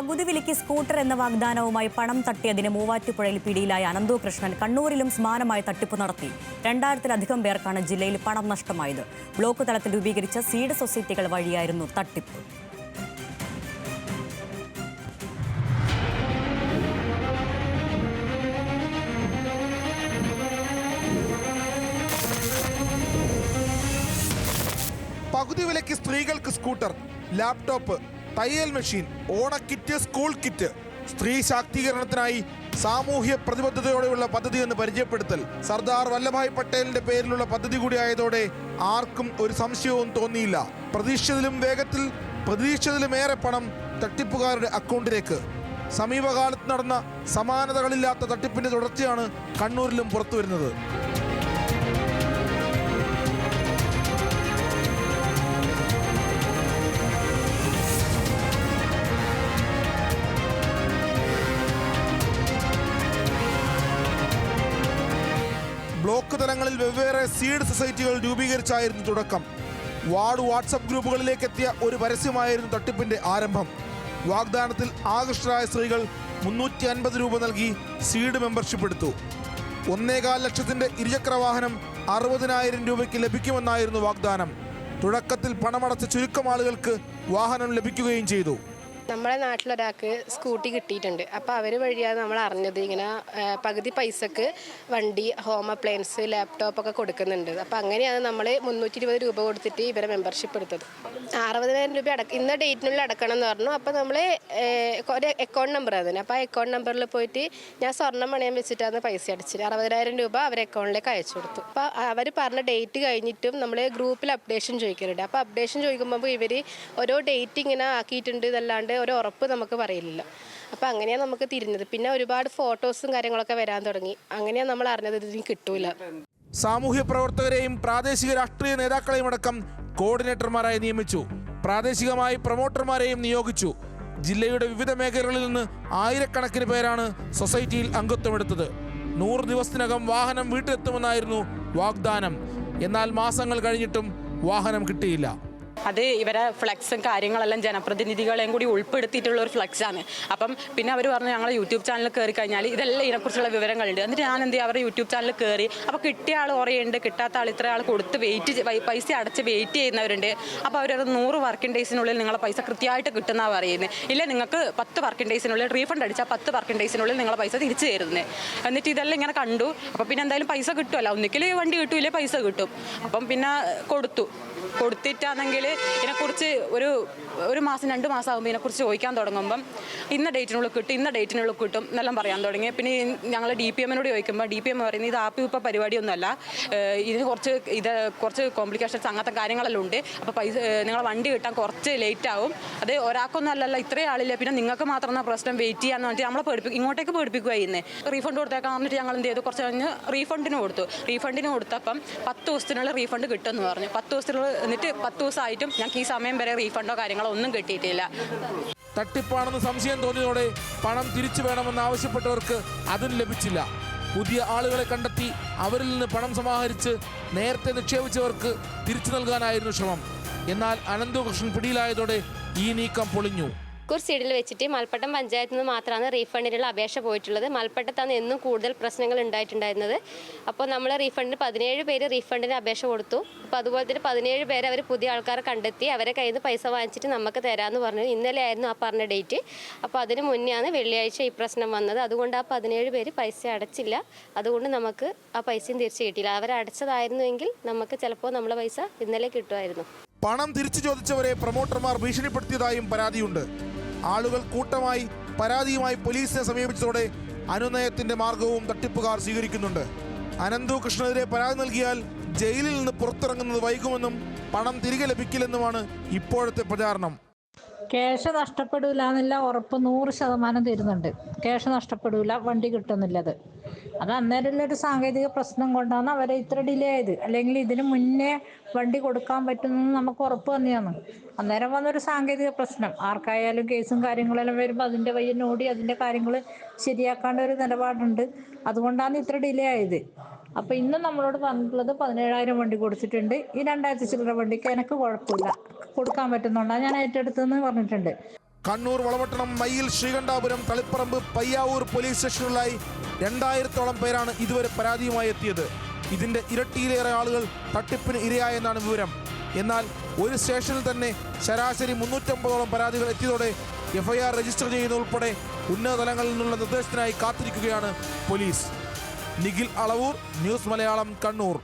പകുതി വിലയ്ക്ക് സ്കൂട്ടർ എന്ന വാഗ്ദാനവുമായി പണം തട്ടിയതിന് മൂവാറ്റുപുഴയിൽ പിടിയിലായ അനന്തു കൃഷ്ണൻ കണ്ണൂരിലും സമാനമായ തട്ടിപ്പ് നടത്തി. രണ്ടായിരത്തിലധികം പേർക്കാണ് ജില്ലയിൽ പണം നഷ്ടമായത്. ബ്ലോക്ക് തലത്തിൽ രൂപീകരിച്ച സീഡ് സൊസൈറ്റികൾ വഴിയായിരുന്നു തട്ടിപ്പ്. പകുതി വിലയ്ക്ക് സ്ത്രീകൾക്ക് സ്കൂട്ടർ ലാപ്ടോപ്പ് തയ്യൽ മെഷീൻ ഓണക്കിറ്റ് സ്കൂൾ കിറ്റ് സ്ത്രീ ശാക്തീകരണത്തിനായി സാമൂഹ്യ പ്രതിബദ്ധതയോടെയുള്ള പദ്ധതി എന്ന് പരിചയപ്പെടുത്തൽ സർദാർ വല്ലഭായ് പട്ടേലിന്റെ പേരിലുള്ള പദ്ധതി കൂടിയായതോടെ ആർക്കും ഒരു സംശയവും തോന്നിയില്ല. പ്രതീക്ഷിച്ചതിലും വേഗത്തിൽ പ്രതീക്ഷിച്ചതിലുമേറെ പണം തട്ടിപ്പുകാരുടെ അക്കൗണ്ടിലേക്ക്. സമീപകാലത്ത് നടന്ന സമാനതകളില്ലാത്ത തട്ടിപ്പിന്റെ തുടർച്ചയാണ് കണ്ണൂരിലും പുറത്തുവരുന്നത്. വെവ്വേറെ സീഡ് സൊസൈറ്റികൾ രൂപീകരിച്ചായിരുന്നു തുടക്കം. വാർഡ് വാട്സപ്പ് ഗ്രൂപ്പുകളിലേക്ക് എത്തിയ ഒരു പരസ്യമായിരുന്നു തട്ടിപ്പിന്റെ ആരംഭം. വാഗ്ദാനത്തിൽ ആകൃഷ്ടരായ സ്ത്രീകൾ മുന്നൂറ്റി അൻപത് രൂപ നൽകി സീഡ് മെമ്പർഷിപ്പ് എടുത്തു. ഒന്നേകാൽ ലക്ഷത്തിന്റെ ഇരുചക്ര വാഹനം അറുപതിനായിരം രൂപയ്ക്ക് ലഭിക്കുമെന്നായിരുന്നു വാഗ്ദാനം. തുടക്കത്തിൽ പണമടച്ച ചുരുക്കം ആളുകൾക്ക് വാഹനം ലഭിക്കുകയും ചെയ്തു. നമ്മളെ നാട്ടിലൊരാൾക്ക് സ്കൂട്ടി കിട്ടിയിട്ടുണ്ട്. അപ്പോൾ അവർ വഴിയാണ് നമ്മൾ അറിഞ്ഞത് ഇങ്ങനെ പകുതി പൈസക്ക് വണ്ടി ഹോം അപ്ലയൻസ് ലാപ്ടോപ്പൊക്കെ കൊടുക്കുന്നുണ്ട്. അപ്പോൾ അങ്ങനെയാണ് നമ്മൾ മുന്നൂറ്റി ഇരുപത് രൂപ കൊടുത്തിട്ട് ഇവരെ മെമ്പർഷിപ്പ് എടുത്തത്. അറുപതിനായിരം രൂപ അടക്ക ഇന്ന ഡേറ്റിനുള്ളിൽ അടക്കണം എന്ന് പറഞ്ഞു അപ്പോൾ നമ്മൾ ഒരു അക്കൗണ്ട് നമ്പർ അതിന്. അപ്പോൾ ആ അക്കൗണ്ട് നമ്പറിൽ പോയിട്ട് ഞാൻ സ്വർണം പണയം വെച്ചിട്ടാണ് പൈസ അടിച്ചത്. അറുപതിനായിരം രൂപ അവർ അക്കൗണ്ടിലേക്ക് അയച്ചു കൊടുത്തു. അപ്പോൾ അവർ പറഞ്ഞ ഡേറ്റ് കഴിഞ്ഞിട്ടും നമ്മൾ ഗ്രൂപ്പിൽ അപ്ഡേഷൻ ചോദിക്കാറുണ്ട് അപ്പോൾ അപ്ഡേഷൻ ചോദിക്കുമ്പോൾ ഇവർ ഓരോ ഡേറ്റ് ഇങ്ങനെ ആക്കിയിട്ടുണ്ട് ഇതല്ലാണ്ട് ഒരു ഉറപ്പ് നമുക്ക് പറയില്ലല്ലോ. അപ്പം അങ്ങനെയാണ് നമുക്ക് തിരിഞ്ഞത്. പിന്നെ ഒരുപാട് ഫോട്ടോസും കാര്യങ്ങളൊക്കെ വരാൻ തുടങ്ങി. അങ്ങനെയാണ് നമ്മൾ അറിഞ്ഞത് ഇതിന് കിട്ടൂല. സാമൂഹ്യ പ്രവർത്തകരെയും പ്രാദേശിക രാഷ്ട്രീയ നേതാക്കളെയും അടക്കം കോർഡിനേറ്റർമാരായി നിയമിച്ചു. പ്രാദേശികമായി പ്രൊമോട്ടർമാരെയും നിയോഗിച്ചു. ജില്ലയുടെ വിവിധ മേഖലകളിൽ നിന്ന് ആയിരക്കണക്കിന് പേരാണ് സൊസൈറ്റിയിൽ അംഗത്വമെടുത്തത്. നൂറ് ദിവസത്തിനകം വാഹനം വീട്ടിലെത്തുമെന്നായിരുന്നു വാഗ്ദാനം. എന്നാൽ മാസങ്ങൾ കഴിഞ്ഞിട്ടും വാഹനം കിട്ടിയില്ല. അത് ഇവരെ ഫ്ലക്സും കാര്യങ്ങളെല്ലാം ജനപ്രതിനിധികളെയും കൂടി ഉൾപ്പെടുത്തിയിട്ടുള്ള ഒരു ഫ്ലക്സ് ആണ് അപ്പം പിന്നെ അവർ പറഞ്ഞു ഞങ്ങൾ യൂട്യൂബ് ചാനൽ കയറി കഴിഞ്ഞാൽ ഇതെല്ലാം ഇതിനെക്കുറിച്ചുള്ള വിവരങ്ങളുണ്ട്. എന്നിട്ട് ഞാൻ എന്ത് ചെയ്യും അവരുടെ യൂട്യൂബ് ചാനൽ കയറി അപ്പോൾ കിട്ടിയ ആൾ കുറേയുണ്ട് കിട്ടാത്ത ആൾ ഇത്ര ആൾ കൊടുത്ത് വെയിറ്റ് പൈസ അടച്ച് വെയിറ്റ് ചെയ്യുന്നവരുണ്ട്. അപ്പോൾ അവർ നൂറ് വർക്കിംഗ് ഡേയ്സിനുള്ളിൽ നിങ്ങളെ പൈസ കൃത്യമായിട്ട് കിട്ടുന്നതാണ് പറയുന്നത് ഇല്ല നിങ്ങൾക്ക് പത്ത് വർക്കിംഗ് ഡേയ്സിനുള്ളിൽ റീഫണ്ട് അടിച്ചാൽ പത്ത് വർക്കിംഗ് ഡേയ്സിനുള്ളിൽ നിങ്ങളെ പൈസ തിരിച്ചു തരുന്നത് എന്നിട്ട് ഇതെല്ലാം ഇങ്ങനെ കണ്ടു. അപ്പോൾ പിന്നെ എന്തായാലും പൈസ കിട്ടുമല്ലോ ഒന്നിക്കൽ വണ്ടി കിട്ടൂലേ പൈസ കിട്ടും. അപ്പം പിന്നെ കൊടുത്തു. കൊടുത്തിട്ടാണെങ്കിൽ ഇതിനെക്കുറിച്ച് ഒരു ഒരു മാസം രണ്ട് മാസം ആകുമ്പോൾ ഇതിനെക്കുറിച്ച് ചോദിക്കാൻ തുടങ്ങുമ്പം ഇന്ന ഡേറ്റിനുള്ളിൽ കിട്ടും ഇന്ന ഡേറ്റിനുള്ളിൽ കിട്ടും എന്നെല്ലാം പറയാൻ തുടങ്ങി. പിന്നെ ഞങ്ങൾ ഡി പി എമ്മിനോട് ചോദിക്കുമ്പോൾ ഡി പി എം പറയുന്നത് ഇത് ആപ്പി ഉപ്പ പരിപാടിയൊന്നുമല്ല. ഇതിന് കുറച്ച് ഇത് കുറച്ച് കോംപ്ലിക്കേഷൻസ് അങ്ങനത്തെ കാര്യങ്ങളെല്ലാം ഉണ്ട്. അപ്പോൾ പൈസ നിങ്ങൾ വണ്ടി കിട്ടാൻ കുറച്ച് ലേറ്റ് ആവും. അത് ഒരാൾക്കൊന്നും അല്ലല്ല ഇത്രയും ആളില്ല. പിന്നെ നിങ്ങൾക്ക് മാത്രം പ്രശ്നം? വെയിറ്റ് ചെയ്യാന്ന് പറഞ്ഞിട്ട് നമ്മളെ പേടിപ്പിക്കും ഇങ്ങോട്ടേക്ക് പേടിപ്പിക്കുക ഇന്ന് റീഫണ്ട് കൊടുത്തേക്കാൻ പറഞ്ഞിട്ട് ഞങ്ങൾ എന്ത് ചെയ്തു? കുറച്ച് കഴിഞ്ഞ് റീഫണ്ടിന് കൊടുത്തു. റീഫണ്ടിന് കൊടുത്തപ്പം പത്ത് ദിവസത്തിനുള്ള റീഫണ്ട് കിട്ടുമെന്ന് പറഞ്ഞു. പത്ത് ദിവസത്തിനുള്ള എന്നിട്ട് പത്ത് ദിവസമായിട്ടും ഞങ്ങൾക്ക് ഈ സമയം വരെ റീഫണ്ടോ കാര്യങ്ങളോ ഒന്നും കിട്ടിയിട്ടില്ല. തട്ടിപ്പാണെന്ന് സംശയം തോന്നിയതോടെ പണം തിരിച്ചു വേണമെന്ന് ആവശ്യപ്പെട്ടവർക്ക് അതും ലഭിച്ചില്ല. പുതിയ ആളുകളെ കണ്ടെത്തി അവരിൽ നിന്ന് പണം സമാഹരിച്ച് നേരത്തെ നിക്ഷേപിച്ചവർക്ക് തിരിച്ചു നൽകാനായിരുന്നു ശ്രമം. എന്നാൽ അനന്തകൃഷ്ണൻ പിടിയിലായതോടെ ഈ നീക്കം പൊളിഞ്ഞു. കുർ സീഡിൽ വെച്ചിട്ട് മൽപ്പട്ടം പഞ്ചായത്തിൽ നിന്ന് മാത്രമാണ് റീഫണ്ടിനുള്ള അപേക്ഷ പോയിട്ടുള്ളത്. മൽപ്പട്ടത്താണ് എന്നും കൂടുതൽ പ്രശ്നങ്ങൾ ഉണ്ടായിട്ടുണ്ടായിരുന്നത്. അപ്പോൾ നമ്മൾ റീഫണ്ടിന് പതിനേഴ് പേര് റീഫണ്ടിന് അപേക്ഷ കൊടുത്തു. അപ്പോൾ അതുപോലെ തന്നെ പതിനേഴ് പേര് അവർ പുതിയ ആൾക്കാരെ കണ്ടെത്തി അവരെ കയ്യിൽ നിന്ന് പൈസ വാങ്ങിച്ചിട്ട് നമുക്ക് തരാമെന്ന് പറഞ്ഞു. ഇന്നലെ ആയിരുന്നു ആ പറഞ്ഞ ഡേറ്റ്. അപ്പോൾ അതിന് മുന്നെയാണ് വെള്ളിയാഴ്ച ഈ പ്രശ്നം വന്നത്. അതുകൊണ്ട് ആ പതിനേഴ് പേര് പൈസ അടച്ചില്ല. അതുകൊണ്ട് നമുക്ക് ആ പൈസയും തിരിച്ചു കിട്ടിയില്ല. അവരടച്ചതായിരുന്നുവെങ്കിൽ നമുക്ക് ചിലപ്പോൾ നമ്മളെ പൈസ ഇന്നലെ കിട്ടുമായിരുന്നു. പണം തിരിച്ചു ചോദിച്ചവരെ പ്രൊമോട്ടർമാർ ഭീഷണിപ്പെടുത്തിയതായും പരാതിയുണ്ട്. ആളുകൾ കൂട്ടമായി പരാതിയുമായി പോലീസിനെ സമീപിച്ചതോടെ അനുനയത്തിന്റെ മാർഗവും തട്ടിപ്പുകാർ സ്വീകരിക്കുന്നുണ്ട്. അനന്തു കൃഷ്ണനെതിരെ പരാതി നൽകിയാൽ ജയിലിൽ നിന്ന് പുറത്തിറങ്ങുന്നത് വൈകുമെന്നും പണം തിരികെ ലഭിക്കില്ലെന്നുമാണ് ഇപ്പോഴത്തെ പ്രചാരണം. ക്യാഷ് നഷ്ടപ്പെടില്ല എന്നുള്ള ഉറപ്പ് നൂറ് ശതമാനം തരുന്നുണ്ട്. ക്യാഷ് നഷ്ടപ്പെടില്ല വണ്ടി കിട്ടുന്നില്ലത് അത് അന്നേരമുള്ള ഒരു സാങ്കേതിക പ്രശ്നം കൊണ്ടാണ് അവരെ ഇത്ര ഡിലേ ആയത്. അല്ലെങ്കിൽ ഇതിന് മുന്നേ വണ്ടി കൊടുക്കാൻ പറ്റുമെന്ന് നമുക്ക് ഉറപ്പ് തന്നെയാണ്. അന്നേരം വന്നൊരു സാങ്കേതിക പ്രശ്നം. ആർക്കായാലും കേസും കാര്യങ്ങളെല്ലാം വരുമ്പോൾ അതിന്റെ ഓടി അതിന്റെ കാര്യങ്ങൾ ശരിയാക്കാണ്ട ഒരു നിലപാടുണ്ട്. അതുകൊണ്ടാണ് ഇത്ര ഡിലേ ആയത്. അപ്പോൾ ഇന്ന് നമ്മളോട് പറഞ്ഞിട്ടുള്ളത് പതിനേഴായിരം വണ്ടി കൊടുത്തിട്ടുണ്ട്. ഈ രണ്ടായിരത്തി ചില്ലറ വണ്ടിക്ക് എനിക്ക് കുഴപ്പമില്ല. കൊടുക്കാൻ പറ്റുന്നുണ്ടാണ് ഞാൻ ഏറ്റെടുത്തെന്ന് പറഞ്ഞിട്ടുണ്ട്. കണ്ണൂർ വളവട്ടണം മയിൽ ശ്രീകണ്ഠാപുരം തളിപ്പറമ്പ് പയ്യാവൂർ പോലീസ് സ്റ്റേഷനുകളിലായി രണ്ടായിരത്തോളം പേരാണ് ഇതുവരെ പരാതിയുമായി എത്തിയത്. ഇതിന്റെ ഇരട്ടിയിലേറെ ആളുകൾ തട്ടിപ്പിന് ഇരയായെന്നാണ് വിവരം. എന്നാൽ ഒരു സ്റ്റേഷനിൽ തന്നെ ശരാശരി മുന്നൂറ്റമ്പതോളം പരാതികൾ എത്തിയതോടെ എഫ്ഐആർ രജിസ്റ്റർ ചെയ്യുന്ന ഉൾപ്പെടെ ഉന്നതതലങ്ങളിൽ നിന്നുള്ള നിർദ്ദേശത്തിനായി കാത്തിരിക്കുകയാണ് പോലീസ്. നിഖിൽ അളവൂർ ന്യൂസ് മലയാളം കണ്ണൂർ.